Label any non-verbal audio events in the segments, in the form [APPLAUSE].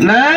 لا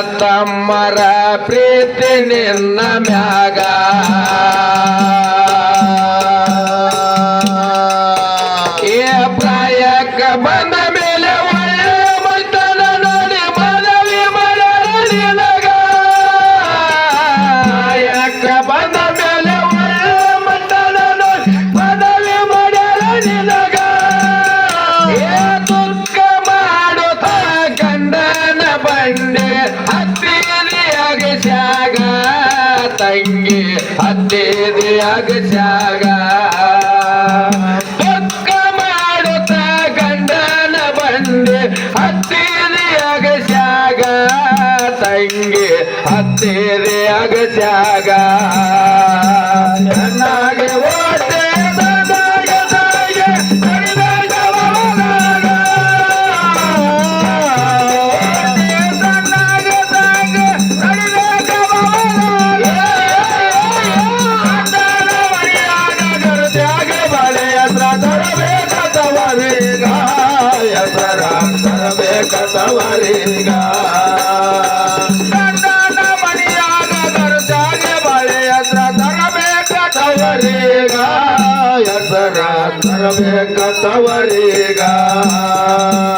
ತಮ್ಮರ ಪ್ರೀತಿ ನಿನ್ನ ಮ್ಯಾಗ. ಹತ್ತಿರಿ ಅಗಸ್ಯಾಗ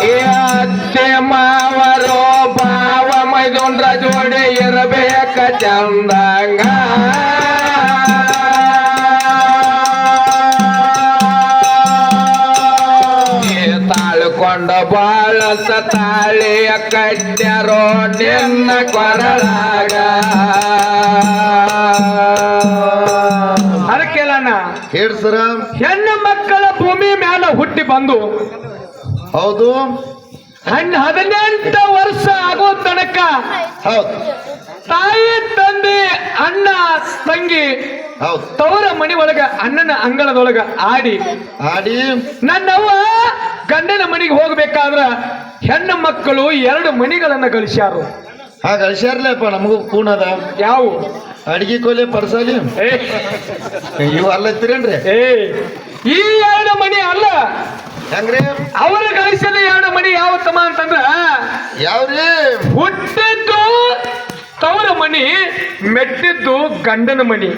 ಏ ಅತ್ತೆ ಮಾವರೋ ಭಾವ ಮೈದೊಂದ್ರ ಜೋಡಿ ಇರಬೇಕ ಚಂದಂಗ. ತಾಳ್ಕೊಂಡ ಬಾಳಸ ತಾಳಿಯ ಕಟ್ಟ್ಯಾರೋ ನಿನ್ನ ಕೊರಳಾಗ. ಅದಕ್ಕೆಲ್ಲ ಹೇಳ್ ಸರ ಹೆಣ್ಣು ಮಕ್ಕಳ ಭೂಮಿ ಮ್ಯಾಲ ಹುಟ್ಟಿ ಬಂದು ಹೌದು. ಹಣ್ಣು ಹದಿನೆಂಟು ವರ್ಷ ಆಗೋ ತನಕ ಹೌದು. ತಾಯಿ ತಂದೆ ಅಣ್ಣ ತಂಗಿ ಹೌದು. ತವರ ಮನೆ ಒಳಗ ಅಣ್ಣನ ಅಂಗಳದೊಳಗ ಆಡಿ ಆಡಿ. ನನ್ನವ್ವ ಗಂಡನ ಮನೆಗೆ ಹೋಗ್ಬೇಕಾದ್ರ ಹೆಣ್ಣು ಮಕ್ಕಳು ಎರಡು ಮನೆಗಳನ್ನ ಗಳಿಸ್ಯಾರು. ಹಾ ಗಳಿಸ್ಯಾರ್ಲಪ್ಪ ನಮಗೂ ಕೂಣದ ಯಾವ? ಅಡಿಗೆ ಕೊಲೆ ಪರ್ಸಾಲಿ. ಏ. ಇವು ಅಲ್ಲತ್ತಿರೇನ್ರಿ? ಏ. ಈ ಎರಡು ಮಣಿ ಅಲ್ಲ. ಹೆಂಗ್ರಿ? ಅವರು ಗಳಿಸಿದ ಎರಡು ಮಣಿ ಯಾವ ತಮ್ಮ ಅಂತಂದ್ರ ಯಾವ್ರಿ? ಹುಟ್ಟಿದ್ದು ತವರ ಮಣಿ ಮೆಟ್ಟಿದ್ದು ಗಂಡನ ಮಣಿ.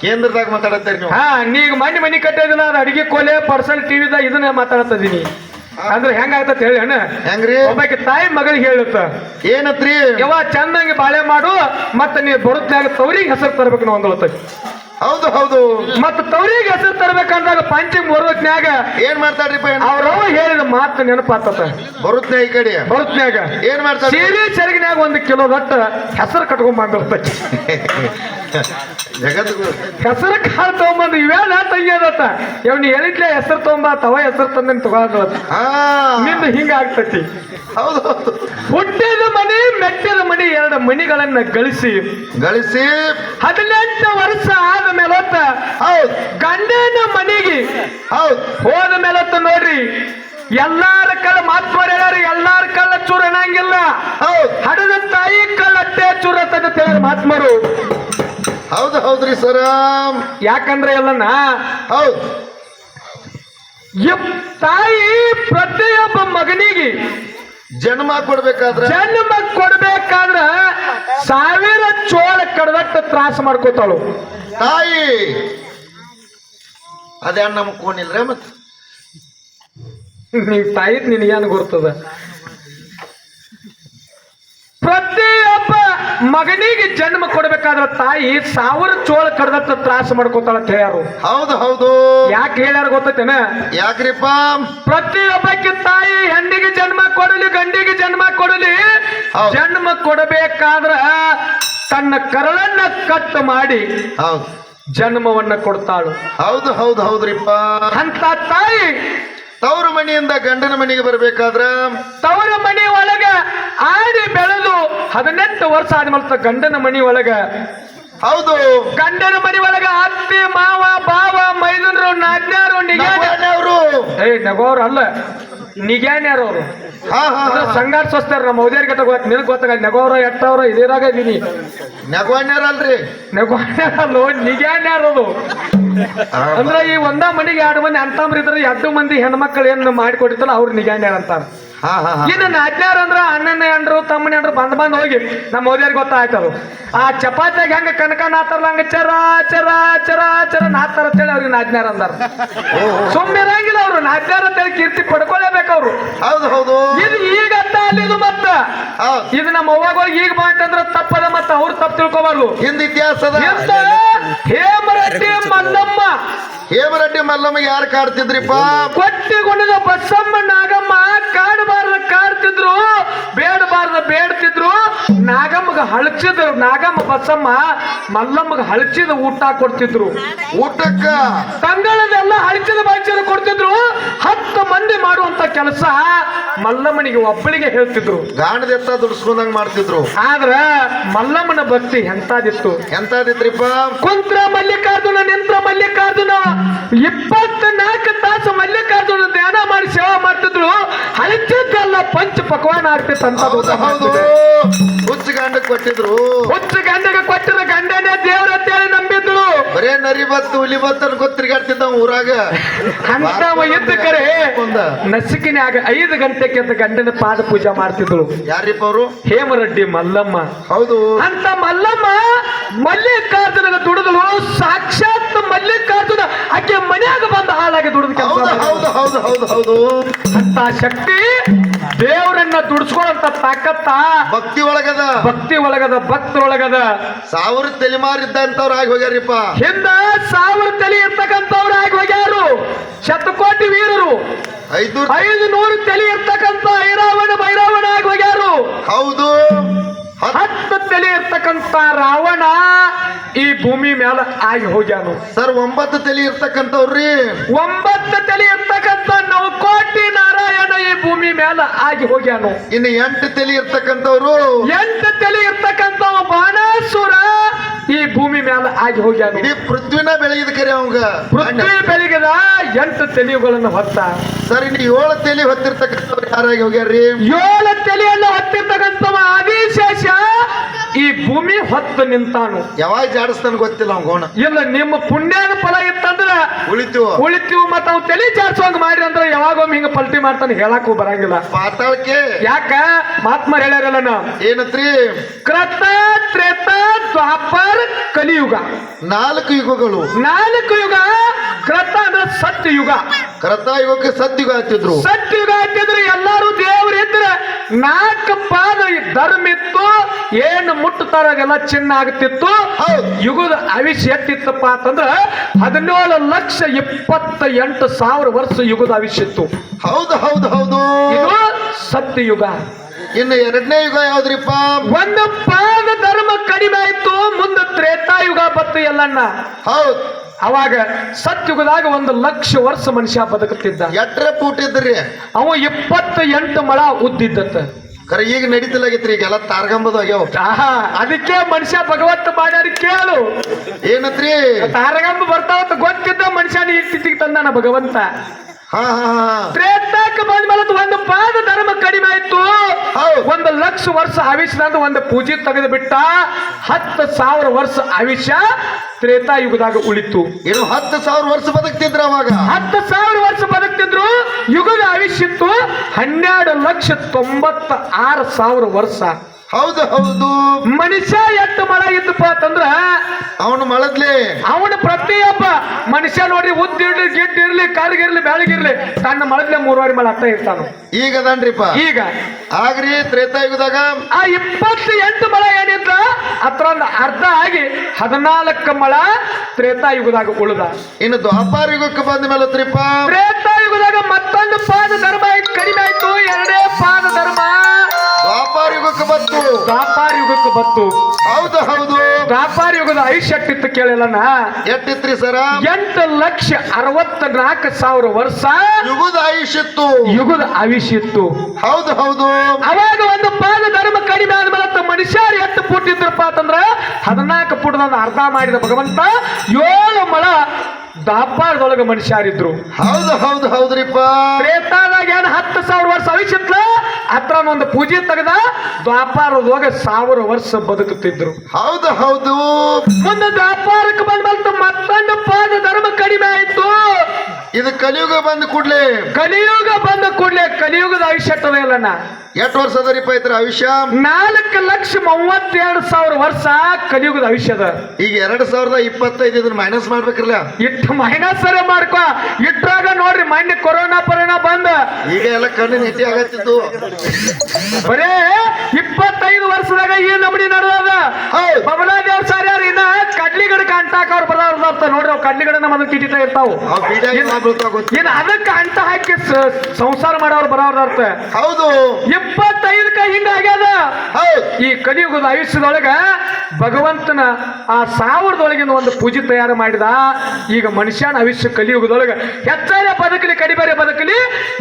ಕೇಂದ್ರದಾಗ ಮಾತಾಡತ್ತೀರಿ ನೀವು. ಹಾ ನೀಗ ಮಣ್ಣಿ ಮನೆ ಕಟ್ಟಿದ ನಾನು ಅಡಿಗೆ ಕೊಲೆ ಪರ್ಸಲ್ ಟಿವಿದಾಗ ಇದನ್ನ ಮಾತಾಡತ್ತಿದ್ದೀನಿ. ಅಂದ್ರೆ ಹೆಂಗಾಗ್ತತ್ ಹೇಳಿ ಅಣ್ಣ. ಹೆಂಗ್ರಿ? ಒಬ್ಬಾಕಿ ತಾಯಿ ಮಗಳಿಗೆ ಹೇಳುತ್ತ. ಏನತ್ರಿ? ಯವ ಚಂದಂಗೆ ಬಾಳೆ ಮಾಡು ಮತ್ತೆ ನೀವು ಬರುತ್ತಾಗ ತವರಿಗೆ ಹೆಸರು ತರಬೇಕು ನಾವು ಅಂದಳತ್ತೈತಿ ಹೌದು ಹೌದು. ಮತ್ತೆ ತವರಿಗೆ ಹೆಸರು ತರ್ಬೇಕಂದಾಗ ಪಂಚಿ ಬರುವತ್ನ್ಯಾಗ ಏನ್ ಮಾಡ್ತಾರ್ರಿ? ಅವ್ರವ ಹೇಳಿದ ಮಾತು ನೆನಪಾತತ ಬರುತ್ತ ಈ ಕಡೆ. ಬರುತ್ನ್ಯಾಗ ಏನ್ ಮಾಡ್ತಾರೆ ಸೀರೆ ಚರಗಿನ್ಯಾಗ ಒಂದು ಕಿಲೋ ದಟ್ಟ ಹೆಸರು ಕಟ್ಕೊಂಡ್ ಬಂದಿರ್ತೈತಿ. [LAUGHS] ಜಗತ್ತು ಹೆಸರು ಕಾಳು ತಗೊಂಬಂದು ಇವೇನ ತಂಗ್ಯದತ್ತ ಇವ್ನು ಹೇಳಿದ್ಲೆ ಹೆಸರು ತಗೊಂಬ ತವ ಹೆಸರು ತಂದನ್ ತಗೊಳತ್ತ ಹಾ. ನಿಂದ ಹಿಂಗ ಆಗ್ತತಿ. ಹೌದು ಹುಟ್ಟಿದ ಮನಿ ಮೆಟ್ಟಿದ ಮನಿ ಎರಡು ಮಣಿಗಳನ್ನ ಗಳಿಸಿ. ಗಳಿಸಿ. ಹದಿನೆಂಟು ವರ್ಷ ಆದ ಮೇಲೊತ್ತ ಹೌದು. ಗಂಡನ ಮನೆಗೆ ಹೌದು. ಹೋದ ಮೇಲೊತ್ತ ನೋಡ್ರಿ ಎಲ್ಲಾರ ಕಳ್ಳ ಮಾತ್ಮರ್ ಹೇಳ್ಯಾರ ಎಲ್ಲಾರ ಕಳ್ಳ ಚೂರ ಅನ್ನಂಗಿಲ್ಲ. ಹೌದು. ಹಡದ ತಾಯಿ ಕಳ್ಳ ಅಟ್ಟೆ ಚೂರ ಅಂತ ಹೇಳಿ ಮಾತ್ಮರು ಹೌದು ಹೌದ್ರಿ ಸರ ಯಾಕಂದ್ರೆ ಎಲ್ಲನ? ಹೌದು. ತಾಯಿ ಪ್ರತಿಯೊಬ್ಬ ಮಗನಿಗೆ ಜನ್ಮ ಕೊಡ್ಬೇಕಾದ್ರೆ? ಜನ್ಮ ಕೊಡ್ಬೇಕಾದ್ರ ಸಾವಿರ ಚೋಳ ಕಡದಟ್ಟ ತ್ರಾಸ ಮಾಡ್ಕೋತಾಳು. ತಾಯಿ ಅದೇ ನಮ್ಗೆ ಕೋನಿಲ್ರ ಮತ್? ನಿನ್ ತಾಯಿ ನಿನಗೇನು ಗೊತ್ತದ ಪ್ರತಿಯೊಬ್ಬ ಮಗನಿಗೆ ಜನ್ಮ ಕೊಡ್ಬೇಕಾದ್ರ ತಾಯಿ ಸಾವಿರ ಚೋಳ ಕಡ್ದಟ್ಟ ತ್ರಾಸ ಮಾಡ್ಕೋತಾಳ ಅಂತ ಹೇಳ್ಯಾರು. ಹೌದು ಹೌದು. ಯಾಕೆ ಹೇಳ್ಯಾರ ಗೊತ್ತೇನ ಯಾಕ್ರಿಪ್ಪ? ಪ್ರತಿಯೊಬ್ಬಕ್ಕೆ ತಾಯಿ ಹೆಣ್ಣಿಗೆ ಜನ್ಮ ಕೊಡಲಿ ಗಂಡಿಗೆ ಜನ್ಮ ಕೊಡಲಿ. ಜನ್ಮ ಕೊಡಬೇಕಾದ್ರ ತನ್ನ ಕರಳನ್ನ ಕಟ್ ಮಾಡಿ ಹೌದು. ಜನ್ಮವನ್ನ ಕೊಡ್ತಾಳು. ಹೌದು ಹೌದು ಹೌದ್ರಿಪ್ಪ. ಅಂತ ತಾಯಿ ತವ್ರ ಮನೆಯಿಂದ ಗಂಡನ ಮನೆಗೆ ಬರಬೇಕಾದ್ರ? ತವರ ಮನೆ ಒಳಗ ಆಡಿ ಬೆಳೆದು ಹದಿನೆಂಟು ವರ್ಷ ಆದ್ಮೇಲೆ ಗಂಡನ ಮನೆ ಒಳಗ. ಹೌದು. ಗಂಡನ ಮನೆ ಒಳಗ ಅತ್ತಿ ಮಾವ ಬಾವ ಮೈದುನರು ನಾಜ್ಞಾರು ನಿಗ್ಯಾನ ಅವರು ಏ ನಗೋರು ಅಲ್ಲ. ನಿಗ್ಯಾನ್ಯಾರ ಅವರು. ಹಾ ಹಾ ಹಾ. ಸಂಗಾಟ ಸ್ವಸ್ತಾರ ನಮ್ಮ ಮೌದ್ಯಾರಿಗೆ ಗೊತ್ತ ನಿನಗೆ ಗೊತ್ತಾಗ ನೆಗೋರ ಎಟ್ಟವ್ರ ಇದಿರಾಗ ಇದೀನಿ. ನೆಗವಾಣ್ಯರಲ್ರಿ ಯಾರು ಅದು ಅಂದ್ರೆ ಈ ಒಂದ ಮನಿಗೆ ಎರಡು ಮಂದಿ ಅಂತಂಬ್ರಿದ್ರೆ ಎರಡು ಮಂದಿ ಹೆಣ್ಮಕ್ಳು ಏನ್ ಮಾಡಿಕೊಟ್ಟಿರ್ತಾರ ಅವ್ರು ನಿಗ್ಯಾನ್ಯಾರ ಅಂತಾರ. ಇನ್ನು ನಾಟ್ಯಾರ ಅಂದ್ರ ಅಣ್ಣನ ಅಂದ್ರು ತಮ್ಮನ ಅಂದ್ರು ಬಂದ್ ಬಂದ್ ಹೋಗಿ ನಮ್ಮ ಓದಿಯರ್ ಗೊತ್ತಾಯ್ತದು. ಆ ಚಪಾತಿಯಾಗ ಹೆಂಗ ಕನಕ ನಾತಾರಲ್ಲ ಹಂಗ ಚರ ಚರ ಚರ ಚರ ನಾತಾರ ಅಂತೇಳಿ ಅವ್ರಿಗೆ ನಾಜ್ಞಾರ ಅಂದಾರ. ಸುಮ್ಮನೆ ಇರಂಗಿಲ್ಲ ಅವ್ರು ನಾಜ್ಞಾರ ಅಂತೇಳಿ ಕೀರ್ತಿ ಪಡ್ಕೊಳ್ಳೇಬೇಕು ಅವರು. ಹೌದು ಹೌದು. ಇದು ಈಗ ಇದು ಅಲ್ಲಿದು ಮತ್ತ. ಇದು ನಮ್ಮ ಅವ್ವಾಗ ಈಗ ಬಂತಂದ್ರ ತಪ್ಪದ ಮತ್ತ ಅವ್ರು ತಪ್ಪು ತಿಳ್ಕೊಬಾರ್ದು. ಹಿಂದ ಇತಿಹಾಸದ ಹೇಮರೆಡ್ಡಿ ಮಲ್ಲಮ್ಮ ಹೇಮರೆಡ್ಡಿ ಮಲ್ಲಮ್ಮ ಯಾರು ಕಾಡ್ತಿದ್ರಿಪ್ಪ? ಕೊಟ್ಟಿಗೊಂಡಿದ ಬಸಮ್ಮ ನಾಗಮ್ಮ ಕಾಡಬಾರ್ದ ಕಾಡ್ತಿದ್ರು ಬೇಡಬಾರ್ದ ಬೇಡ್ತಿದ್ರು. ನಾಗಮ್ಮಗ ಹಳಚಿದ್ರು ನಾಗಮ್ಮ ಬಸಮ್ಮ ಮಲ್ಲಮ್ಮಗ ಹಳಚಿದ ಊಟ ಕೊಡ್ತಿದ್ರು. ಊಟಕ್ಕ? ತಂಗಳದೆಲ್ಲ ಹಳಚಿದ ಬಳಚಿದ ಕೊಡ್ತಿದ್ರು. ಮಂದಿ ಮಾಡುವಂತ ಕೆಲಸ ಮಲ್ಲಮ್ಮನಿಗೆ ಒಬ್ಬಳಿಗೆ ಹೇಳ್ತಿದ್ರು. ಗಾಣದೆತ್ತ ದುಡಿಸ್ಕೊಂಡಂಗ್ ಮಾಡ್ತಿದ್ರು. ಆದ್ರ ಮಲ್ಲಮ್ಮನ ಭಕ್ತಿ ಎಂತಾದಿತ್ತು? ಎಂತಾದಿತ್ರಿಪ್ಪ? ಕುಂತ್ರ ಮಲ್ಲಿಕಾರ್ಜುನ ನಿಂತ್ರ ಮಲ್ಲಿಕಾರ್ಜುನ ಇಪ್ಪತ್ನಾಲ್ಕು ತಾಸು ಮಲ್ಲಿಕಾರ್ಜುನ ಧ್ಯಾನ ಮಾಡಿ ಸೇವಾ ಮಾಡ್ತಿದ್ರು. ಹಳಚಿದ್ದಲ್ಲ ಪಂಚ ಪಕವಾನ ಆಗ್ತಿತ್ತಂತ ಅಂತ ಹೌದು ಹುಚ್ಚು ಗಂಡ ಕೊಟ್ಟಿದ್ರು. ಹುಚ್ಚು ಗಂಡಗೆ ಕೊಟ್ಟಿರೋ ಗಂಡನೇ ದೇವ್ರ ಅಂತೇಳಿ ನಂಬಿದ್ರು. ಬರೇ ನರಿ ಬತ್ತು ಹುಲಿ ಬತ್ತು ಗೊತ್ತಿರ್ಗಾಡ್ತಿದ್ದ ತಿರ್ಗಾಡ್ತಿದ್ದ ಊರಾಗ ಅಂತವ ಇದ್ದ ಕರೆ ನಸಿಕಿನ್ಯಾಗ ಐದು ಗಂಟೆಗೆ ಎದ್ದು ಗಂಡನ ಪಾದ ಪೂಜೆ ಮಾಡ್ತಿದ್ರು ಯಾರಿಪ್ಪ ಅವರು? ಹೇಮರೆಡ್ಡಿ ಮಲ್ಲಮ್ಮ. ಹೌದು. ಅಂತ ಮಲ್ಲಮ್ಮ ಮಲ್ಲಿಕಾರ್ಜುನ ದುಡಿದಳು. ಸಾಕ್ಷಾತ್ ಮಲ್ಲಿಕಾರ್ಜುನ ಆಕೆ ಮನೆಯಾಗ ಬಂದ ಹಾಳಾಗಿ ದುಡಿದ ಹೌದು ಕೆಲಸ ಹೌದು ಹೌದು ಹೌದು ಹೌದು. ಅಂತ ಶಕ್ತಿ ದೇವರನ್ನ ದುಡಿಸ್ಕೊಳ್ಳಂತ ತಾಕತ್ತ ಭಕ್ತಿ ಒಳಗದ. ಭಕ್ತಿ ಒಳಗದ ಭಕ್ತರೊಳಗದ. ಸಾವಿರ ತಲೆಮಾರಿದ್ದಂತವ್ರು ಆಗಿ ಹೋಗ್ಯಾರಿಪ್ಪ. ಹಿಂದ ಸಾವಿರ ತಲೆ ಇರ್ತಕ್ಕಂಥವ್ರು ಆಗಿ ಹೋಗ್ಯಾರು. ಶತಕೋಟಿ ವೀರರು. ಐದು ಐದು ನೂರು ತಲೆ ಇರ್ತಕ್ಕಂತ ಐರಾವಣ ಭೈರಾವಣ ಆಗಿ ಹೋಗ್ಯಾರು ಹೌದು. ಹತ್- ಹತ್ತು ತಲೆ ಇರ್ತಕ್ಕಂತ ರಾವಣ ಈ ಭೂಮಿ ಮೇಲೆ ಆಗಿ ಹೋಗ್ಯಾನು. ಸರ್ ಒಂಬತ್ತು ತಲೆ ಇರ್ತಕ್ಕಂಥವ್ರಿ ಒಂಬತ್ತು ತಲೆ ಇರ್ತಕ್ಕಂಥ ನವಕೋಟಿ ನಾರಾಯಣ ಈ ಭೂಮಿ ಮೇಲೆ ಆಗಿ ಹೋಗ್ಯಾನು. ಇನ್ನು ಎಂಟು ತಲೆ ಇರ್ತಕ್ಕಂಥವ್ರು ಎಂಟು ತಲೆ ಇರ್ತಕ್ಕಂಥ ಬಾಣಾಸುರ ಈ ಭೂಮಿ ಮ್ಯಾಲ ಆಗಿ ಹೋಗ್ಯಾನ. ಇಡೀ ಪೃಥ್ವಿನ ಬೆಳಗಿದ ಕರೆ ಅವಂಗ. ಪೃಥ್ವಿ ಬೆಳಗಿದ ಎಂಟು ತಲೆಗಳನ್ನು ಹೊತ್ತ. ಸರಿ ಇನ್ನು ಏಳು ತೆಲಿ ಹೊತ್ತಿರ್ತಕ್ಕಂಥವ್ರು ಯಾರಾಗಿ ಹೋಗ್ಯಾರ್ರಿ? ಏಳು ತೆಲಿಯನ್ನು ಹೊತ್ತಿರ್ತಕ್ಕಂಥವ ಆದಿಶೇಷ ಈ ಭೂಮಿ ಹೊತ್ತು ನಿಂತಾನು. ಯಾವಾಗ ಜಾಡಿಸ್ತಾನ ಗೊತ್ತಿಲ್ಲ ಅವ್ನ ಗೋಣ. ಇಲ್ಲ ನಿಮ್ಮ ಪುಣ್ಯದ ಫಲ ಇತ್ತಂದ್ರ ಉಳಿತೀವ? ಉಳಿತೀವಿ ಮತ್ತ ಅವ್ ತಲೆ ಜಾಡ್ಸೋಂಗ್ ಮಾಡ್ರಿ ಅಂದ್ರೆ ಯಾವಾಗೊಮ್ಮೆ ಹಿಂಗ ಪಲ್ಟಿ ಮಾಡ್ತಾನೆ ಹೇಳಕ್ಕೂ ಬರಂಗಿಲ್ಲ. ಪಾತಾಳಕ್ಕೆ ಯಾಕ? ಮಹಾತ್ಮ ಹೇಳ್ಯಾರಲ್ಲ ನಾ. ಏನತ್ರಿ? ಕ್ರತ ತ್ರೇತ ದ್ವಾಪರ್ ಕಲಿಯುಗ. ನಾಲ್ಕು ಯುಗಗಳು. ನಾಲ್ಕು ಯುಗ ಕ್ರತ ಅಂದ್ರೆ ಸತ್ಯ ಯುಗ ಕರತಾ ಯುಗಕ್ಕೆ ಸತ್ಯುಗ ಹಾಕ್ತಿದ್ರು ಸತ್ಯುಗ ಹಾಕಿದ್ರೆ ಎಲ್ಲಾರು ದೇವ್ರು ಇದ್ರೆ ನಾಲ್ಕು ಪಾದ ಈ ಧರ್ಮ ಇತ್ತು ಏನು ಮುಟ್ಟುತ್ತಾರಾಗೆಲ್ಲ ಚಿನ್ನ ಆಗ್ತಿತ್ತು. ಹೌದು. ಯುಗದ ಆಯುಷ್ಯ ಎತ್ತಿತ್ತಪ್ಪ ಅಂತಂದ್ರ ಹದಿನೇಳು ಲಕ್ಷ ಇಪ್ಪತ್ತ ಎಂಟು ಸಾವಿರ ವರ್ಷ ಯುಗದ ಆವಿಷ್ಯ ಇತ್ತು. ಹೌದು ಹೌದು ಹೌದು. ಇದು ಸತ್ಯಯುಗ. ಇನ್ನು ಎರಡನೇ ಯುಗ ಯಾವ್ದ್ರಿಪ್ಪ? ಒಂದು ಪಾದ ಧರ್ಮ ಕಡಿಮೆ ಆಯ್ತು ಮುಂದೆ ತ್ರೇತಾಯುಗ ಬತ್ತು ಎಲ್ಲಣ್ಣ ಹೌದ್. ಅವಾಗ ಸತ್ಯುಗದಾಗ ಒಂದು ಲಕ್ಷ ವರ್ಷ ಮನುಷ್ಯ ಬದುಕುತ್ತಿದ್ದ. ಎಟ್ರೆ ಪೂಟಿದ್ರಿ ಇದ್ರಿ? ಅವ ಇಪ್ಪತ್ತ ಎಂಟು ಮಳ ಉದ್ದಿದ್ದತ್ತ. ಕರೆ ಈಗ ನಡೀತಿಲ್ಲಾಗಿತ್ರಿ ಈಗೆಲ್ಲ ತಾರಗಂಬದ ಆಗ್ಯಾವ. ಆಹಾ ಅದಕ್ಕೆ ಮನುಷ್ಯ ಭಗವಂತ ಮಾಡ್ಯಾರ ಕೇಳು. ಏನತ್ರಿ? ತಾರಗಂಬ ಬರ್ತಾವತ್ತ ಗೊತ್ತಿದ್ದ ಮನುಷ್ಯನ ಸ್ಥಿತಿಗೆ ತಂದಾನ ಭಗವಂತ. ಹಾ ಹಾ ಒಂದು ಪಾದ ಧರ್ಮ ಕಡಿಮೆ ಆಯ್ತು. ಒಂದು ಲಕ್ಷ ವರ್ಷ ಆವಿಷ್ಯ ಒಂದು ಪೂಜೆ ತೆಗೆದು ಬಿಟ್ಟ ಹತ್ತು ಸಾವಿರ ವರ್ಷ ಆಯುಷ್ಯ ತ್ರೇತಾಯುಗದಾಗ ಉಳಿತು. ಏನು ಹತ್ತು ಸಾವಿರ ವರ್ಷ ಬದುಕ್ತಿದ್ರು ಅವಾಗ. ಹತ್ತು ಸಾವಿರ ವರ್ಷ ಬದುಕ್ತಿದ್ರು ಯುಗದ ಆಯುಷ್ಯತ್ತು ಹನ್ನೆರಡು ಲಕ್ಷ ತೊಂಬತ್ತ ಆರು ಸಾವಿರ ವರ್ಷ. ಹೌದು ಹೌದು. ಮನುಷ್ಯ ಎಂಟು ಮಳ ಇದ್ದಪ್ಪ ಅಂತಂದ್ರ ಅವನು ಮಳದ್ಲಿ ಅವನ ಪ್ರತಿಯೊಬ್ಬ ಮನುಷ್ಯ ನೋಡ್ರಿ ಉದ್ದಿರ್ಲಿ ಗಿಡ್ಡಿರ್ಲಿ ಕಾಲಿಗಿರ್ಲಿ ಬೆಳಗಿರ್ಲಿ ತನ್ನ ಮಳದ್ಲೆ ಮೂರುವರೆ ಮಳ ಹತ್ತ ಇರ್ತಾನ. ಈಗ ಅದನ್ರಿಪ್ಪ. ಈಗ. ಆಗ್ರಿ ತ್ರೇತಾಯುಗದಾಗ. ಆ ಇಪ್ಪತ್ತು ಎಂಟು ಮಳ ಏನಿದ್ರ ಅತ್ರ ಒಂದು ಅರ್ಧ ಆಗಿ ಹದಿನಾಲ್ಕು ಮಳ ತ್ರೇತಾಯುಗದಾಗ ಉಳಿದ. ಇನ್ನು ದ್ವಾಪಾರ ಯುಗಕ್ಕೆ ಬಂದ ಮೇಲೆ ತ್ರಿಪ್ಪ ತ್ರೇತಾಯುಗದಾಗ ಮತ್ತೊಂದು ಪಾದ ಧರ್ಮ ಕಡಿಮೆ ಆಯ್ತು ಎರಡೇ ಪಾದ ಧರ್ಮ. ದ್ವಾಪಾರ ಯುಗಕ್ಕೆ ಬತ್ತು ದ್ವಾಪಾರ ಯುಗಕ್ಕೆ ಬತ್ತು ಹೌದು ಹೌದು. ವ್ಯಾಪಾರ ಯುಗದ ಆಯುಷ್ಯ ಎಟ್ಟಿತ್ತು ಕೇಳಿಲ್ಲನ ಎಟ್ಟಿತ್ರಿ ಸರ? ಎಂಟು ಲಕ್ಷ ಅರವತ್ತ ನಾಲ್ಕು ಸಾವಿರ ವರ್ಷ ಯುಗದ ಆಯುಷ್ ಇತ್ತು ಯುಗದ ಆಯುಷ್ ಇತ್ತು ಹೌದು ಹೌದು. ಅವಾಗ ಒಂದು ಪಾದ ಧರ್ಮ ಕಡಿಮೆ ಆದ್ಮೇಲೆ ಮನುಷ್ಯ ಮನುಷ್ಯರು ಎತ್ತು ಪುಟ್ಟಿದ್ರಪ್ಪ ಅಂತಂದ್ರ ಹದಿನಾಲ್ಕು ಪುಟದ ಅರ್ಧ ಮಾಡಿದ ಭಗವಂತ ಏಳು ಮಳ ದಾಪಾರದೊಳಗ ಮನುಷ್ಯರಿದ್ರು ಹೌದು ಹೌದು ಹೌದ್ರಿಪ್ಪ. ಪ್ರೇತಾದಾಗ ಏನ್ ಹತ್ತು ಸಾವಿರ ವರ್ಷ ಆಯುಷ್ಯತ್ಲ ಹತ್ರ ಒಂದು ಪೂಜೆ ತೆಗೆದ ದ್ವಾಪಾರದೊಳಗ ಸಾವಿರ ವರ್ಷ ಬದುಕುತ್ತಿದ್ರು. ಹೌದು ಹೌದು. ಮುಂದೆ ದ್ವಾಪಾರಕ್ಕೆ ಬಂದ್ಮೇಲೆ ಮತ್ತೊಂದು ಪಾದ ಧರ್ಮ ಕಡಿಮೆ ಆಯ್ತು. ಇದು ಕಲಿಯುಗ ಬಂದ ಕೂಡ್ಲೆ. ಕಲಿಯುಗ ಬಂದ ಕೂಡ್ಲೆ ಕಲಿಯುಗದ ಆಯುಷ್ಯ ಇಲ್ಲಣ್ಣ ಎಷ್ಟು ವರ್ಷ ಅದರಿಪ್ಪ ಐತ್ರ ಆಯುಷ್ಯ ನಾಲ್ಕು ಲಕ್ಷ ಮೂವತ್ತೆರಡು ಸಾವಿರ ವರ್ಷ ಕಲಿಯುಗದ ಆಯುಷ್ಯದ ಈಗ ಎರಡ್ ಸಾವಿರದ ಇಪ್ಪತ್ತೈದು ಇದನ್ನ ಮೈನಸ್ ಮಾಡ್ಬೇಕ್ರಲ್ಲ? ಇಟ್ಟು [LAUGHS] ಮೈನಸ್ ಸರಿ ಮಾಡ್ಕೊ. ಇಟ್ರಾಗ ನೋಡ್ರಿ ಮೊನ್ನೆ ಕೊರೋನಾ ಪರೋನಾ ಬಂದ. ಈಗ ಎಲ್ಲ ಕಣ್ಣು ನೆಟ್ಟಿ ಆಗತ್ತಿತ್ತು. ಬರೇ ಇಪ್ಪತ್ತೈದು ವರ್ಷದಾಗ ಈ ನಮಡಿ ನಡೆದ ಹೌದು. ಬಬಲಾ ದೇವ್ರ ಸಾರ್ಯಾರ ಇನ್ನ ಕಡ್ಲಿ ಗಿಡಕ್ಕೆ ಅಂಟಾಕ ಅವ್ರು ಬರೋರ್ದಾರ್ತ ನೋಡ್ರಿ ಅವ್ ಕಡ್ಲಿ ಗಿಡ ನಮ್ಮನ್ನ ಕಿಟಿತಾ ಇರ್ತಾವ ಇನ್ ಅದಕ್ಕೆ ಅಂಟ ಹಾಕಿ ಸಂಸಾರ ಮಾಡೋರು ಬರೋರ್ದಾರ್ತ ಹೌದು. ಇಪ್ಪತ್ತೈದಕ್ಕ ಹಿಂಗ ಆಗ್ಯದ? ಹೌದು. ಈ ಕಲಿಯುಗದ ಆಯುಷ್ಯದೊಳಗ ಭಗವಂತನ ಆ ಸಾವಿರದೊಳಗಿನ ಒಂದು ಪೂಜೆ ತಯಾರು ಮಾಡಿದ. ಈಗ ಮನುಷ್ಯನ ಆಯುಷ್ಯ ಕಲಿಯುಗದೊಳಗ ಹೆಚ್ಚಾರೆ ಬದುಕಲಿ ಕಡಿಬೇರೆ ಬದುಕಲಿ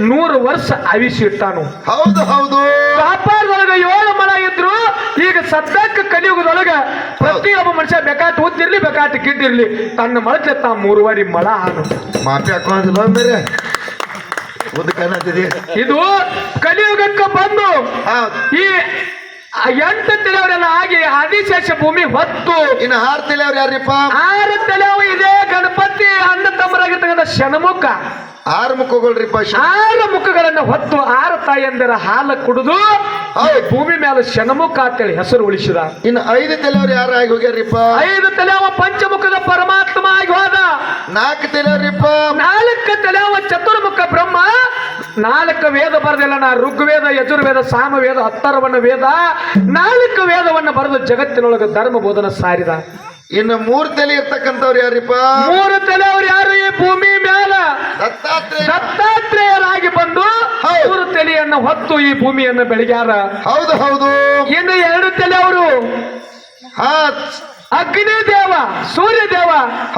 ನೂರು ವರ್ಷ ಆಯುಷ್ಯ ಇರ್ತಾನು ಹೌದು ಹೌದು. ವ್ಯಾಪಾರದೊಳಗ ಏಳು ಮಳ ಇದ್ರು ಈಗ ಸದ್ಯಕ್ಕೆ ಕಲಿಯುಗದೊಳಗ ಪ್ರತಿಯೊಬ್ಬ ಮನುಷ್ಯ ಬೇಕಾಟ್ ಓದ್ತಿರ್ಲಿ ಬೇಕಾಟ್ ಗಿಡ್ಡಿರ್ಲಿ ತನ್ನ ಮಳಕ್ಕೆ ತಾ ಮೂರುವರಿ ಮಳ ಹಾನು ಮಾತಾಡ್ಕೊಂಡು ಬಂದ್ರೆ ಬೇರೆ. ಇದು ಕಲಿಯುಗಕ್ಕೆ ಬಂದು ಈ ಎಂಟು ತಲೆಯವರೆಲ್ಲ ಆಗಿ ಆದಿಶೇಷ ಭೂಮಿ ಹೊತ್ತು. ಇನ್ನು ಆರು ತಲೆಯವರು ಯಾರಿಪ್ಪ? ಆರು ತಲೆಯವರು ಇದೆ ಗಣಪತಿ ಅಣ್ಣ ತಮ್ಮರಾಗಿರ್ತಕ್ಕಂಥ ಶನಮುಖ. ಆರು ಮುಖಗಳ್ರಿಪ್ಪ ಆರು ಮುಖಗಳನ್ನು ಹೊತ್ತು ಆರು ತಾಯಂದಿರ ಹಾಲು ಕುಡಿದು ಭೂಮಿ ಮೇಲೆ ಶನಮುಖ ಅಂತೇಳಿ ಹೆಸರು ಉಳಿಸಿದ. ಇನ್ನು ಐದು ತಲೆಯವರು ಯಾರು ಆಗಿ ಹೋಗ್ಯಾರಿಪ್ಪ ಐದು ತಲೆಯವ ಪಂಚಮುಖದ ಪರಮಾತ್ಮ ಆಗಿ ಹೋದ. ನಾಲ್ಕು ತಲೆಯವರಿಪ್ಪ? ನಾಲ್ಕು ತಲೆಯವ ಚತುರ್ಮುಖ ಬ್ರಹ್ಮ. ನಾಲ್ಕು ವೇದ ಬರೆದಿಲ್ಲ ನಾ ಋಗ್ವೇದ ಯಜುರ್ವೇದ ಸಾಮವೇದ ಹತ್ತರವನ್ನ ವೇದ. ನಾಲ್ಕು ವೇದವನ್ನು ಬರೆದು ಜಗತ್ತಿನೊಳಗೆ ಧರ್ಮ ಬೋಧನ ಸಾರಿದ. ಇನ್ನು ಮೂರ್ ತಲೆ ಇರ್ತಕ್ಕಂಥವ್ರು ಯಾರಿಪ್ಪ? ಮೂರು ಅವ್ರು ಯಾರು ಈ ಭೂಮಿ ಮ್ಯಾಲ? ದತ್ತಾತ್ರೇಯ. ದತ್ತಾತ್ರೇಯರಾಗಿ ಬಂದು. ಮೂರು ತಲೆಯನ್ನ ಹೊತ್ತು ಈ ಭೂಮಿಯನ್ನು ಬೆಳಗ್ಯಾರ. ಹೌದು ಹೌದು. ಇನ್ನು ಎರಡು ತಲೆಯವರು ಹಾ. ಅಗ್ನಿ ದೇವ ಸೂರ್ಯ ದೇವ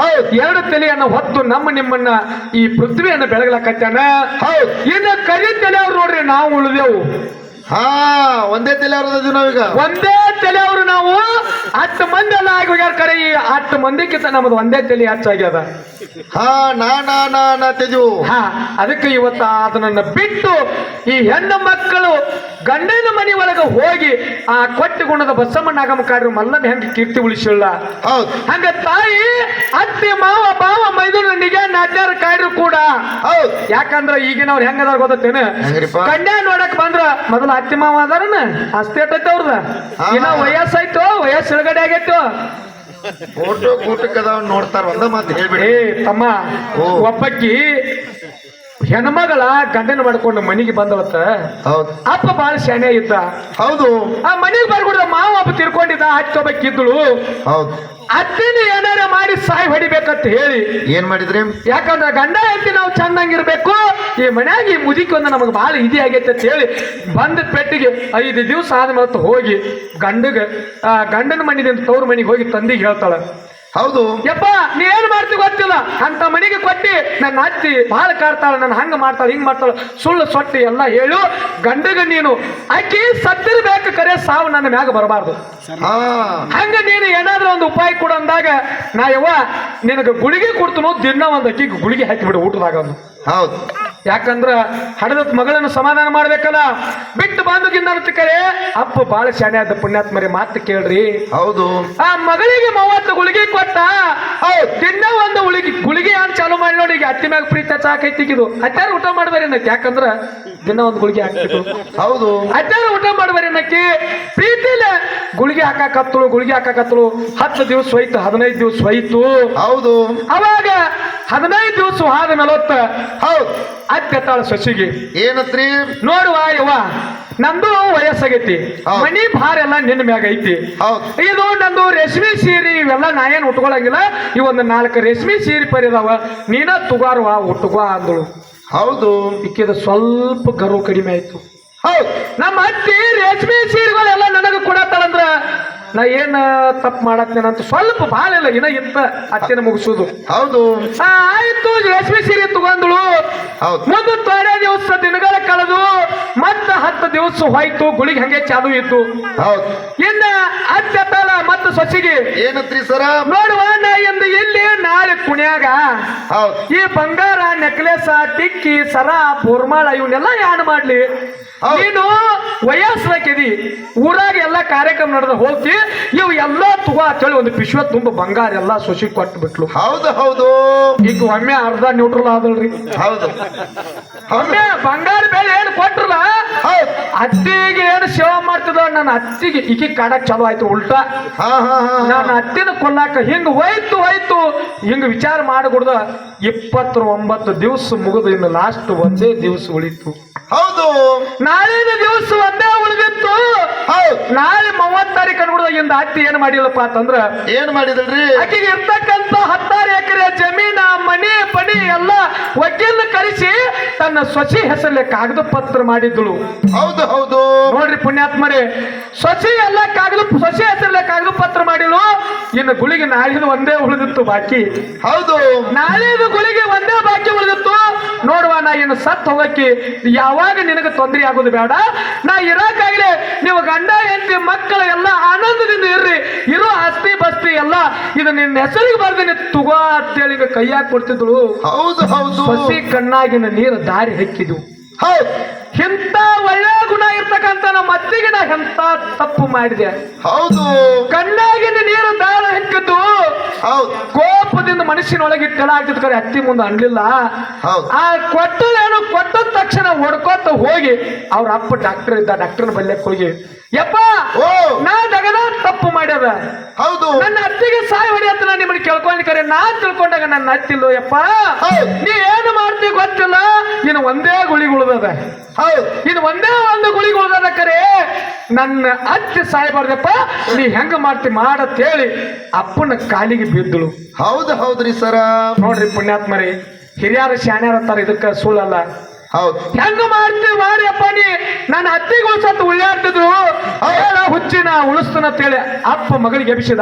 ಹೌದು. ಎರಡು ತಲೆಯನ್ನ ಹೊತ್ತು ನಮ್ಮ ನಿಮ್ಮನ್ನ ಈ ಪೃಥ್ವಿಯನ್ನು ಬೆಳಗಲಕತ್ತಾನ ಹೌದು. ಇನ್ನು ಕರಿ ತಲೆಯವ್ರು ನೋಡ್ರಿ ನಾವು ಉಳಿದೆವು. ಹಾ ಒಂದೇ ತಲೆ ಅವ್ರದ್ದು ಈಗ ಒಂದೇ ತಲೆ ಅವರು ನಾವು ಹತ್ತು ಮಂದಿ ಎಲ್ಲ ಆಗಿ ಹೋಗ್ಯಾರ ಕರೆ ಈ ಹತ್ತು ಮಂದಿಕ್ಕಿಂತ ನಮ್ದು ಒಂದೇ ತಲೆ ಹೆಚ್ಚಾಗ್ಯದ. ಹಾ ನಾ ನಾ ನಾ ನಾ ತೆಜು. ಹಾ ಅದಕ್ಕೆ ಇವತ್ತು ಅದನ್ನ ಬಿಟ್ಟು ಈ ಹೆಣ್ಣು ಮಕ್ಕಳು ಗಂಡನ ಮನೆ ಒಳಗೆ ಹೋಗಿ ಆ ಕೊಟ್ಟಿ ಗುಣದ ಬಸಮ್ಮನ ಆಗಮಕಾಡ್ರು ಮಲ್ಲನ ಹೆಂಗೆ ಕೀರ್ತಿ ಉಳಿಸಿಲ್ಲ ಹೌದು. ಹಂಗ ತಾಯಿ ಅತ್ತೆ ಮಾವ ಬಾವ ಮೈದೂರು ನಿಗೆ ನಾಟ್ಯಾರ ಕಾಡ್ರು ಕೂಡ. ಹೌದು. ಯಾಕಂದ್ರ ಈಗಿನವ್ರು ಹೆಂಗದಾರ ಅದಾರ ಹೆಂಗ್ರಿಪ್ಪ? ಗಂಡ ನೋಡಕ್ ಬಂದ್ರ ಮೊದಲ ಅತ್ತೆ ಮಾವ ಅದಾರನ? ಅಷ್ಟೇ ಇಟ್ಟೈತೆ ಅವ್ರದ. ಇನ್ನ ವಯಸ್ಸಾಯ್ತು ವಯಸ್ಸು ಒಳಗಡೆ ಆಗೈತು? ಫೋಟೋ ಕೂಟಕದ ನೋಡ್ತಾರ ಒಂದ ಮಾತು ಹೇಳ್ಬಿಡಿ ತಮ್ಮ ಓ. ಒಬ್ಬಕ್ಕಿ ಹೆಣ್ಮಗಳ ಗಂಡನ ಮಾಡ್ಕೊಂಡು ಮನೆಗೆ ಬಂದವತ್ತ ಹೌದು. ಅಪ್ಪ ಬಾಳ ಶಾಣೆ ಇದ್ದ. ಹೌದು. ಆ ಮನೆಗೆ ಬರ್ಬಿಡ್ದ ಮಾವ ಅಪ್ಪ ತಿರ್ಕೊಂಡಿದ್ದ ಹಚ್ಚೊಬ್ಬಕ್ಕಿದ್ಳು ಹೌದು. ಅತ್ತಿನ ಏನಾರ ಮಾಡಿ ಸಾಯಿ ಹೊಡಿಬೇಕಂತ ಹೇಳಿ. ಏನ್ ಮಾಡಿದ್ರಿ? ಯಾಕಂದ್ರೆ ಗಂಡ ಹೆಂಡತಿ ನಾವು ಚೆನ್ನಾಗಿರ್ಬೇಕು ಈ ಮನ್ಯಾಗ ಈ ಮುದುಕಿ ಒಂದು ನಮಗೆ ಬಹಳ ಇದೇ ಆಗೈತೆ ಅಂತ ಹೇಳಿ ಬಂದ ಪೆಟ್ಟಿಗೆ ಐದು ದಿವಸ ಆದ್ಮೇಲೆ ಹೋಗಿ ಗಂಡಗ ಆ ಗಂಡನ ಮನೆಗೆ ತವ್ರ ಮನೆಗೆ ಹೋಗಿ ತಂದಿಗೆ ಹೇಳ್ತಾಳ. ಹೌದು. ಯಪ್ಪ ನೀ ಏನ್ ಮಾಡ್ತಿ ಗೊತ್ತಿಲ್ಲ. ಅಂತ ಮನೆಗೆ ಕೊಟ್ಟಿ ನನ್ನ ಅತ್ತಿ ಬಾಳ ಕಾಡ್ತಾಳ ನನ್ನ ಹಂಗ ಮಾಡ್ತಾಳ ಹಿಂಗ್ ಮಾಡ್ತಾಳ. ಸುಳ್ಳು ಸೊಟ್ಟಿ ಎಲ್ಲ ಹೇಳು. ಗಂಡಗ ನೀನು ಆಕಿ ಸತ್ತಿರ್ಬೇಕು ಕರೆ ಸಾವು ನನ್ನ ಮ್ಯಾಗ ಬರಬಾರ್ದು. ಹಂಗ ನೀನು ಏನಾದ್ರೂ ಒಂದು ಉಪಾಯ ಕೊಡು ಅಂದಾಗ ನಾ ಯವ್ವ ನಿನಗೆ ಗುಳಿಗೆ ಕೊಡ್ತು ದಿನ ಒಂದು ಅಕ್ಕಿಗೆ ಗುಳಿಗೆ ಹಾಕಿಬಿಡು ಊಟದಾಗ ಹೌದು. ಯಾಕಂದ್ರ ಹಡದ ಮಗಳನ್ನು ಸಮಾಧಾನ ಮಾಡ್ಬೇಕಲ್ಲ? ಬಿಟ್ಟು ಬಂದು ಅಂತ ಕರೆ ಅಪ್ಪ ಬಾಳ ಶಾಣೆ ಆದ ಪುಣ್ಯಾತ್ಮರಿ ಮಾತು ಕೇಳ್ರಿ. ಹೌದು. ಆ ಮಗಳಿಗೆ ಮೂವತ್ತು ಗುಳಿಗೆ ಕೊಟ್ಟ ಹೌದು ದಿನ ಒಂದು ಉಳಿಗೆ ಗುಳಿಗೆ ಅಂತ ಚಾಲು ಮಾಡಿ ನೋಡಿ ಈಗ ಅತ್ತಿ ಮ್ಯಾಗ ಪ್ರೀತಿ ಇದು. ಅತ್ಯಾರು ಊಟ ಮಾಡ್ಬಾರಿ ಅನ್ನಕ್ಕೆ ಯಾಕಂದ್ರ ದಿನ ಒಂದು ಗುಳಿಗೆ ಹಾಕ್ತಿದ್ರು. ಹೌದು. ಅತ್ಯಾರು ಊಟ ಮಾಡ್ಬಾರಿ ಅನ್ನಕ್ಕೆ ಪ್ರೀತಿಲ ಗುಳಿಗೆ ಹಾಕಾಕತ್ತಳು ಗುಳಿಗೆ ಹಾಕಾಕತ್ತಳು. ಹತ್ತು ದಿವಸ ಹೋಯ್ತು ಹದಿನೈದು ದಿವಸ ಹೋಯ್ತು. ಹೌದು. ಅವಾಗ ಹದಿನೈದು ದಿವಸ ಹಾದ ನಲವತ್ತ ಹೌದು. ಅತ್ತೆತ್ತಾಳ ಸೊಸಿಗೆ. ಏನತ್ರಿ? ನೋಡುವ ಯವ್ವ ನಂದು ವಯಸ್ಸಾಗೈತಿ. ಮನಿ ಭಾರ ಎಲ್ಲ ನಿನ್ನ ಮ್ಯಾಗ ಐತಿ. ಇದು ನಂದು ರೇಷ್ಮೆ ಸೀರೆ ಇವೆಲ್ಲ ನಾ ಏನು ಉಟ್ಕೊಳಂಗಿಲ್ಲ. ಈ ಒಂದು ನಾಲ್ಕು ರೇಷ್ಮೆ ಸೀರೆ ಪರಿದಾವ. ನೀನ ತುಗಾರುವ ಉಟ್ಕೋ ಅಂದಳು. ಹೌದು. ಇಕ್ಕಿದ ಸ್ವಲ್ಪ ಗರ್ವ ಕಡಿಮೆ ಆಯ್ತು. ಹೌದು. ನಮ್ಮ ಅತ್ತಿ ರೇಷ್ಮೆ ಸೀರೆಗಳೆಲ್ಲ ನನಗೆ ಕೊಡತ್ತಾಳಂದ್ರ ನಾ ಏನು ತಪ್ಪು ಮಾಡತ್ತೇನಂತ ಸ್ವಲ್ಪ ಭಾಳ ಇಲ್ಲ ಇನ್ನ ಇತ್ತ ಅತ್ತೆನ ಮುಗಿಸೋದು. ಹೌದು. ಆಯ್ತು ರೇಷ್ಮೆ ಸೀರೆ ತಗೊಂಡಳು. ಹೌದು. ಮುಂದೆ ತೊಡೆ ದಿವಸ ದಿನಗಳ ಕಳೆದು ಮತ್ತ ಹತ್ತು ದಿವಸ ಹೋಯ್ತು ಗುಳಿಗೆ ಹಂಗೆ ಚಾಲು ಇತ್ತು. ಹೌದು. ಇನ್ನ ಅತ್ತೆತ್ತಲ್ಲ ಮತ್ತ ಸೊಸಿಗೆ ಏನತ್ರಿ ಸರ? ನೋಡುವ ನಾ ಎಂದು ಇಲ್ಲಿ ನಾಳೆ ಕುಣ್ಯಾಗ. ಹೌದು. ಈ ಬಂಗಾರ ನೆಕ್ಲೆಸ್ ಟಿಕ್ಕಿ ಸರ ಪೂರ್ಮಾಳ ಇವನ್ನೆಲ್ಲ ಯಾನ್ ಮಾಡ್ಲಿ. ನೀನು ವಯಸ್ಸಾಕಿದಿ ಊರಾಗ ಎಲ್ಲ ಕಾರ್ಯಕ್ರಮ ನಡೆದ ಹೋಗಿ ಇವು ಎಲ್ಲ ತಗೋ ಅಂತೇಳಿ ಒಂದು ವಿಶ್ವ ತುಂಬ ಬಂಗಾರ ಎಲ್ಲ ಸೊಸಿ ಕೊಟ್ಟು ಬಿಟ್ಲು ಹೌದು ಹೌದು. ಈಗ ಒಮ್ಮೆ ಅರ್ಧ ನ್ಯೂಟ್ರಲ್ ಆದಲ್ರಿ. ಹೌದು. ಒಮ್ಮೆ ಬಂಗಾರ ಬೆಲೆ ಏನು ಕೊಟ್ರಲ್ಲ ಅತ್ತಿಗೆ ಏನು ಶಿವ ಮಾಡ್ತದ ನನ್ನ ಅತ್ತಿಗೆ ಈಗ ಕಾಡಕ್ ಚಲೋ ಆಯ್ತು ಉಲ್ಟಾ. ನನ್ನ ಹಾ ಹಾ ನಾನು ಅತ್ತಿನ ಕೊಲ್ಲಾಕ ಹಿಂಗ ಹೋಯ್ತು ಹೋಯ್ತು. ಹಿಂಗ ವಿಚಾರ ಮಾಡಕೂಡ್ದ ಇಪ್ಪತ್ತರ ಒಂಬತ್ತು ದಿವಸ ಮುಗಿದು ಇನ್ನು ಲಾಸ್ಟ್ ಒಂದೇ ದಿವಸ ಉಳಿತು. ನಾಳಿನ ದಿವಸ ಒಂದೇ ಉಳಿದಿತ್ತು. ಹೌದು. ನಾಳೆ ಮೂವತ್ತು ತಾರೀಕು ಅನ್ಬಿಡ್ದ ಇಂದ ಅತ್ತಿ ಏನ್ ಮಾಡಿಲ್ಲಪ್ಪ ಅಂತಂದ್ರ ಏನ್ ಮಾಡಿದ್ರಿ? ಆಕೆಗೆ ಇರ್ತಕ್ಕಂತ ಹತ್ತಾರು ಎಕರೆ ಜಮೀನ ಮನೆ ಪಣಿ ಎಲ್ಲ ವಕೀಲ ಕರೆಸಿ ತನ್ನ ಸೊಸಿ ಹೆಸರಲ್ಲಿ ಕಾಗದ ಪತ್ರ ಮಾಡಿದ್ಳು ಹೌದು ಹೌದು. ನೋಡ್ರಿ ಪುಣ್ಯಾತ್ಮರೇ ಸೊಸಿ ಎಲ್ಲ ಕಾಗದ ಸೊಸಿ ಹೆಸರಲ್ಲೇ ಕಾಗದ ಪತ್ರ ಮಾಡಿಲ್ಲ ಇನ್ನು ಗುಳಿಗೆ ನಾಳಿನ ಒಂದೇ ಉಳಿದಿತ್ತು ಬಾಕಿ. ಹೌದು. ನಾಳಿನ ಗುಳಿಗೆ ಒಂದೇ ಬಾಕಿ ಉಳಿದಿತ್ತು. ನೋಡುವ ನಾ ಇನ್ನು ಸತ್ ಹೋಗಕ್ಕೆ ಯಾವಾಗ ನಿನಗೆ ತೊಂದರೆ ಆಗೋದು ಬೇಡ. ನಾ ಇರೋಕ್ಕಾಗಲೇ ನೀವು ಗಂಡ ಹೆಂಡತಿ ಮಕ್ಕಳ ಎಲ್ಲ ಆನಂದದಿಂದ ಇರ್ರಿ. ಇರೋ ಅಸ್ತಿ ಬಸ್ತಿ ಎಲ್ಲ ಇದು ನಿನ್ನ ಹೆಸರಿಗೆ ಬರ್ದಿನಿ ತುಗೋ ಅಂತೇಳಿ ಹೇಳಿ ಕೈಯಾಗ ಕೊಡ್ತಿದ್ಳು ಹೌದು ಹೌದು. ಕಣ್ಣಾಗಿನ ನೀರು ದಾರಿ ಹೆಕ್ಕಿದ್ವು ಹೌದು. ಇಂಥ ಒಳ್ಳೆ ಇರ್ತಕ್ಕಂಥ ನಮ್ಮ ಅತ್ತಿಗೆ ನಾ ಎಂತ ತಪ್ಪು ಮಾಡಿದೆ? ಹೌದು. ಕಣ್ಣಾಗಿನ ನೀರು ದಾರ ಹೆಕ್ಕಿದ್ದು ಹೌದು. ಕೋಪದಿಂದ ಮನುಷ್ಯನೊಳಗೆ ತೆಳ ಆಗ್ತಿದ್ ಕರೆ ಅತ್ತಿ ಮುಂದೆ ಅನ್ಲಿಲ್ಲ? ಆ ಕೊಟ್ಟಲೇನು ಕೊಟ್ಟ ತಕ್ಷಣ ಹೊಡ್ಕೊತ ಹೋಗಿ ಅವ್ರ ಅಪ್ಪ ಡಾಕ್ಟರ್ ಇದ್ದ ಡಾಕ್ಟರ್ ಬಲ್ಲಕ್ಕೆ ಹೋಗಿ ಯಪ್ಪ ಓ. ನಾ ದಗದ ತಪ್ಪು ಮಾಡ್ಯದ. ಹೌದು. ನನ್ನ ಅತ್ತಿಗೆ ಸಾಯಿ ಹೊಡಿಯತ್ತ ನಾ ನಿಮ್ಮನ್ನ ಕೇಳ್ಕೊಂಡ್ ಕರೆ. ನಾ ತಿಳ್ಕೊಂಡಾಗ ನನ್ನ ಅತ್ತಿಲ್ಲ ಯಪ್ಪ. ನೀ ಏನು ಮಾಡ್ತಿ ಗೊತ್ತಿಲ್ಲ? ನೀನು ಇನ್ನು ಒಂದೇ ಗುಳಿ ಉಳ್ದದ ಹೌದು. ಇನ್ನು ಒಂದೇ ಒಂದು ಗುಳಿ ಉಳ್ದದ ಕರೆ. ನನ್ನ ಅತ್ತೆ ಸಾಯಬಾರ್ದಪ್ಪ ನೀ ಹೆಂಗ ಮಾಡ್ತಿ ಮಾಡತ್ ಹೇಳಿ ಅಪ್ಪನ ಕಾಲಿಗೆ ಬಿದ್ದಳು ಹೌದು ಹೌದ್ರಿ ಸರ. ನೋಡ್ರಿ ಪುಣ್ಯಾತ್ಮರಿ ಹಿರಿಯರ ಶಾಣ್ಯಾರ ಅಂತಾರೆ ಇದಕ್ಕೆ ಸುಳ್ಳಲ್ಲ ಹೌದು. ಹೆಂಗ ಮಾಡ್ತೀವಿ ವಾರಪ್ಪ ನೀ? ನನ್ನ ಅತ್ತಿಗೆ ಉಳ್ಸತ್ ಉಳ್ಳಾಡ್ತಿದ್ರು. ಹೇಳ ಹುಚ್ಚಿನ ಉಳಿಸ್ತನ ಅಂತೇಳಿ ಅಪ್ಪ ಮಗಳಿಗೆ ಎಬ್ಸಿದ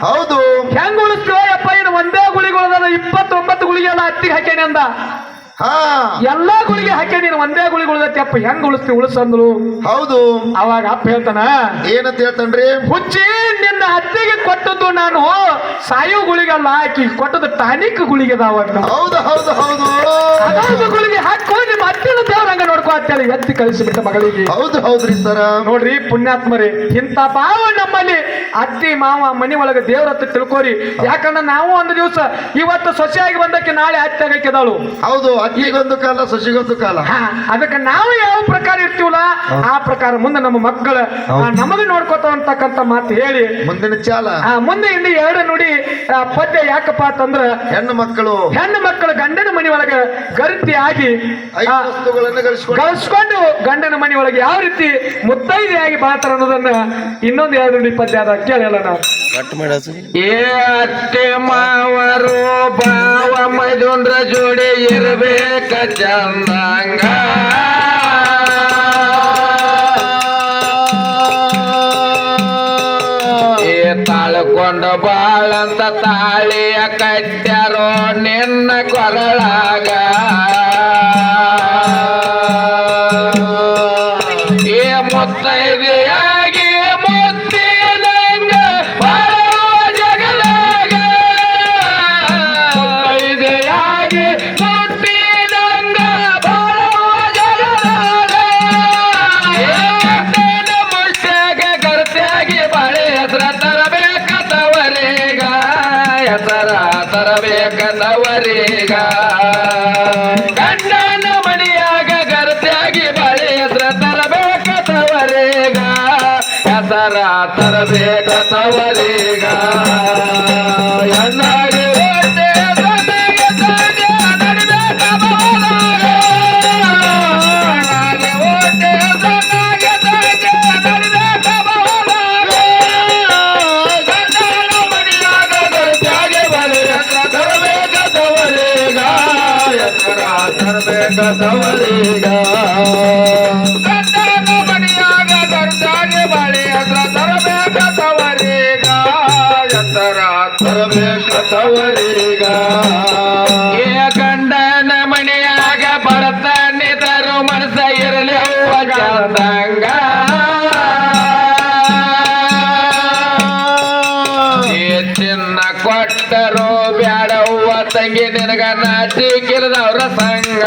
ಹೌದು. ಹೆಂಗ್ ಉಳಿಸ್ತೀವ ಅಪ್ಪ ಇನ್ನು ಒಂದೇ ಗುಳಿಗಳದ ಇಪ್ಪತ್ತೊಂಬತ್ತು ಗುಳಿಗೆಲ್ಲ ಅತ್ತಿಗೆ ಹಾಕ್ಯಾನೆ ಅಂದ. ಎಲ್ಲಾ ಗುಳಿಗೆ ಹಾಕಿ ನೀನು ಒಂದೇ ಗುಳಿಗೆ ಉಳ್ದತಿ ಅಪ್ಪ ಹೆಂಗ್ ಉಳಿಸ್ತಿ ಉಳಿಸಂದ್ರು ಹೌದು. ಅವಾಗ ಅಪ್ಪ ಹೇಳ್ತಾನ ಏನಂತ ಹೇಳ್ತಾನ್ರಿ? ಹುಚ್ಚಿ ನಿನ್ನ ಅತ್ತಿಗೆ ಕೊಟ್ಟದ್ದು ನಾನು ಸಾಯು ಗುಳಿಗಲ್ಲ ಹಾಕಿ ಕೊಟ್ಟದ್ದು ಟಾನಿಕ್ ಗುಳಿಗೆ ಅದಾವ ಹೌದು ಹೌದು ಹೌದು. ಅದೊಂದು ಗುಳಿಗೆ ಹಾಕೋ ನಿಮ್ಮ ಅತ್ತಿನ ದೇವರಂಗ ನೋಡ್ಕೋ ಅಂತೇಳಿ ಎತ್ತಿ ಕಳಿಸಿಬಿಟ್ಟ ಮಗಳಿಗೆ. ಹೌದು ಹೌದ್ರಿ ಸರ. ನೋಡ್ರಿ ಪುಣ್ಯಾತ್ಮರಿ ಇಂತ ಭಾವ ನಮ್ಮಲ್ಲಿ ಅತ್ತಿ ಮಾವ ಮನಿ ಒಳಗೆ ದೇವ್ರ ಹತ್ರ ತಿಳ್ಕೋರಿ. ಯಾಕಂದ್ರೆ ನಾವು ಒಂದು ದಿವಸ ಇವತ್ತು ಸೊಸೆಯಾಗಿ ಬಂದಕ್ಕೆ ನಾಳೆ ಹತ್ತಿ ಆಗಕ್ಕಿದಾಳು ಹೌದು ಅಕ್ಕಿಗೊಂದು ಕಾಲ ಸಸಿಗೊಂದು ಕಾಲ. ಹಾ, ಅದಕ್ಕೆ ನಾವು ಯಾವ ಪ್ರಕಾರ ಇರ್ತೀವಲ್ಲ ಆ ಪ್ರಕಾರ ಮುಂದೆ ನಮ್ಮ ಮಕ್ಕಳ ನಮಗೆ ನೋಡ್ಕೋತ ಮಾತು ಹೇಳಿ. ಮುಂದಿನ ಚಾಲ. ಆ, ಮುಂದೆ ಇಲ್ಲಿ ಎರಡು ನುಡಿ ಆ, ಪದ್ಯ ಯಾಕಪ್ಪ ಅಂತಂದ್ರ ಹೆಣ್ಣು ಮಕ್ಕಳು. ಹೆಣ್ಣು ಮಕ್ಕಳು ಗಂಡನ ಮನಿ ಒಳಗೆ ಗರಿತಿ ಆಗಿ ಐದು ಆ, ವಸ್ತುಗಳನ್ನು ಗಳಿಸ್ಕೊಂಡು ಗಳಿಸ್ಕೊಂಡು ಗಂಡನ ಮನಿ ಒಳಗೆ ಯಾವ ರೀತಿ ಮುತ್ತೈದೆಯಾಗಿ ಬಾಳ್ತಾರ ಅನ್ನೋದನ್ನ ಇನ್ನೊಂದು ಎರಡು ನುಡಿ ಪದ್ಯ ಅದ ಕೇಳಲ್ಲ ನಾವು. ಏ ಅತ್ತೆ ಮಾವರು ಬಾವ ಮೈದುಂದ್ರ ಜೋಡಿ ಇರ್ಬೇಕ ಚಂದಂಗ ತಾಳ್ಕೊಂಡ ಬಾಳಂತ ತಾಳಿಯ ಕಟ್ಟ್ಯಾರೋ ನಿನ್ನ ಕೊರಳಾಗ. ಏ ಮುತ್ತೈದೆಯಾಗಿ ಗಂಡನ ಮನೆಯಾಗ ಗರತ್ಯಾಗಿ ಬಾಳೆ ಹೆಸರ ತರಬೇಕತವರೀಗ. ಹೆಸರ ತರಬೇಕತವರೀಗ. ಎನ್ನಾಗಿ ಕೊಟ್ಟರು ಬ್ಯಾಡವ್ವ ತಂಗಿ ನಿನಗ ನಾಚಿ ಕಿರಿದವ್ರ ಸಂಗ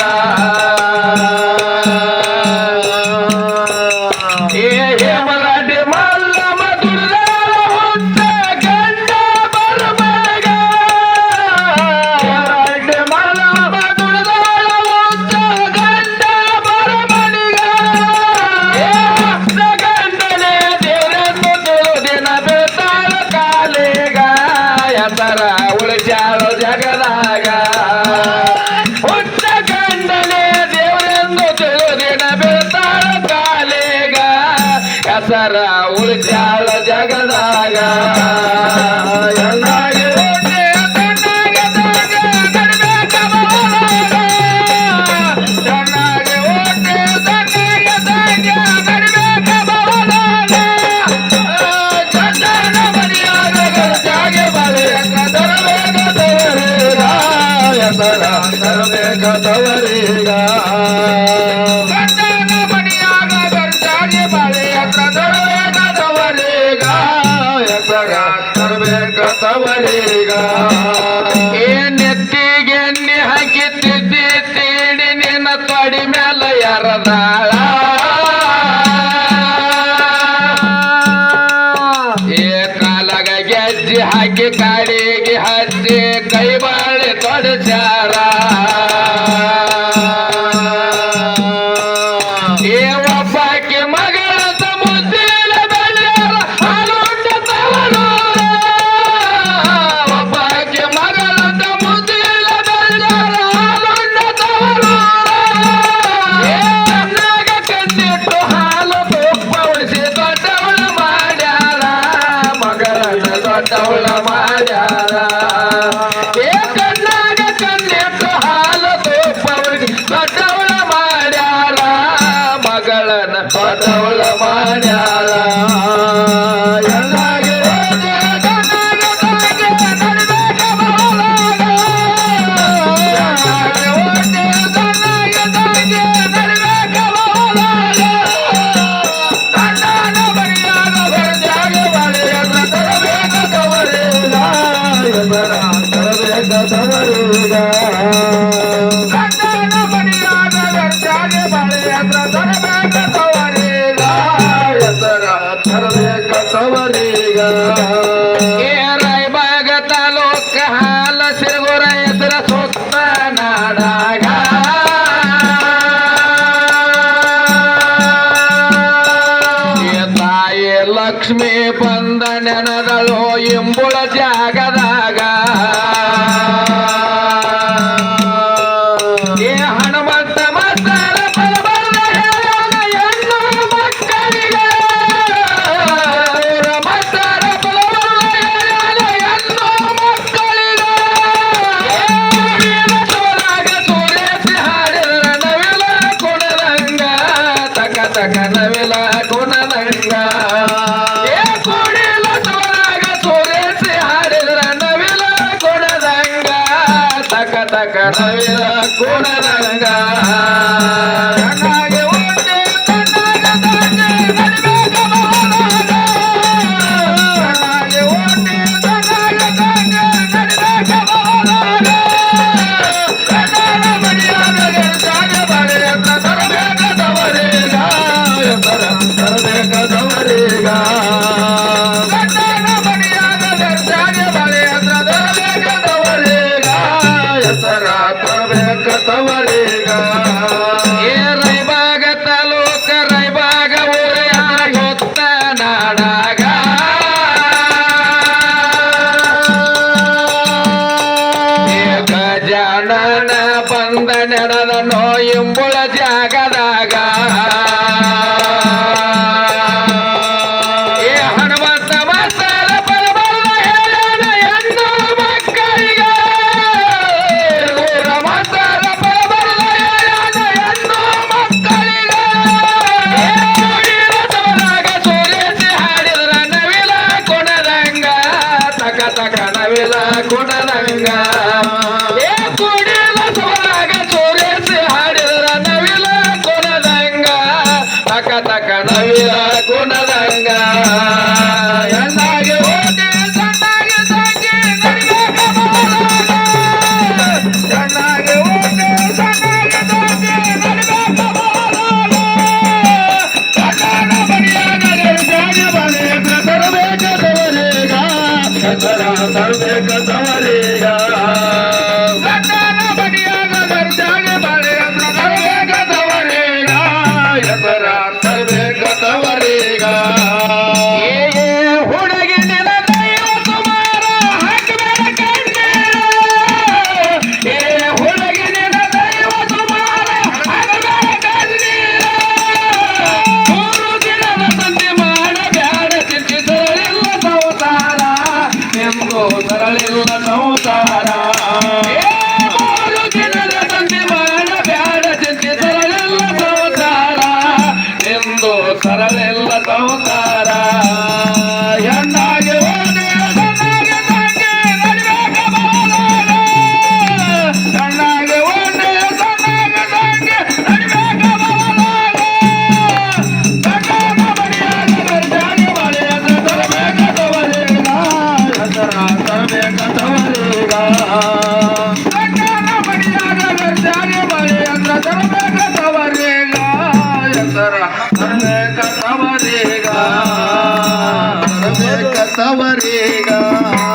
ಎಂಬುಳ ಜಾಗದಾಗ